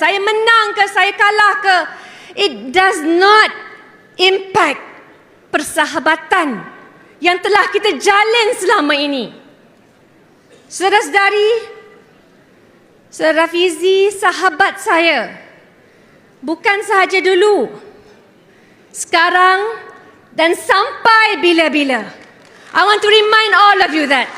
saya menang ke, saya kalah ke, it does not impact persahabatan yang telah kita jalin selama ini. Saudara-saudari, Saudara Fizi, sahabat saya, bukan sahaja dulu, sekarang dan sampai bila-bila. I want to remind all of you that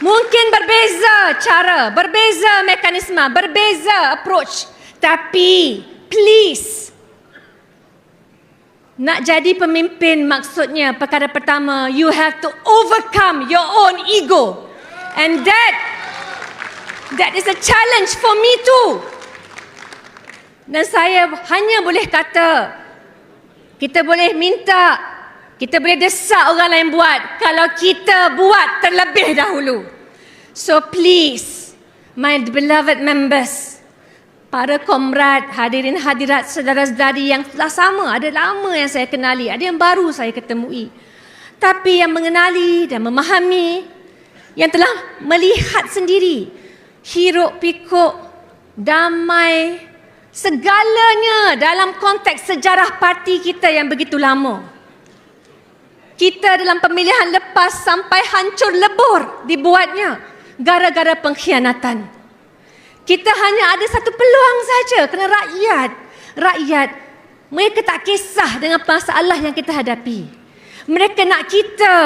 mungkin berbeza cara, berbeza mekanisme, berbeza approach, tapi please nak jadi pemimpin maksudnya perkara pertama you have to overcome your own ego. And that that is a challenge for me too. Dan saya hanya boleh kata kita boleh minta kita boleh desak orang lain buat kalau kita buat terlebih dahulu so please my beloved members para komrad, hadirin hadirat saudara-saudari yang telah sama, ada lama yang saya kenali, ada yang baru saya ketemui. Tapi yang mengenali dan memahami, yang telah melihat sendiri, hiruk pikuk, damai, segalanya dalam konteks sejarah parti kita yang begitu lama. Kita dalam pemilihan lepas sampai hancur lebur dibuatnya gara-gara pengkhianatan. Kita hanya ada satu peluang saja kerana rakyat, rakyat mereka tak kisah dengan masalah yang kita hadapi. Mereka nak kita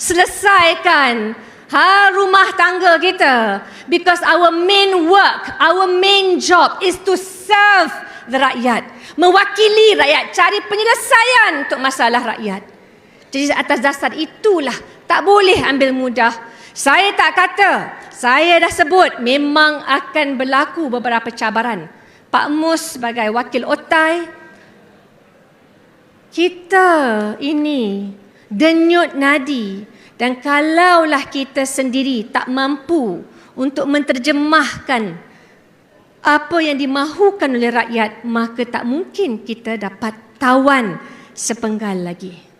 selesaikan ha rumah tangga kita because our main work, our main job is to serve the rakyat, mewakili rakyat, cari penyelesaian untuk masalah rakyat. Jadi atas dasar itulah tak boleh ambil mudah. Saya tak kata saya dah sebut memang akan berlaku beberapa cabaran. Pak Mus sebagai wakil otai, kita ini denyut nadi dan kalaulah kita sendiri tak mampu untuk menterjemahkan apa yang dimahukan oleh rakyat, maka tak mungkin kita dapat tawan sepenggal lagi.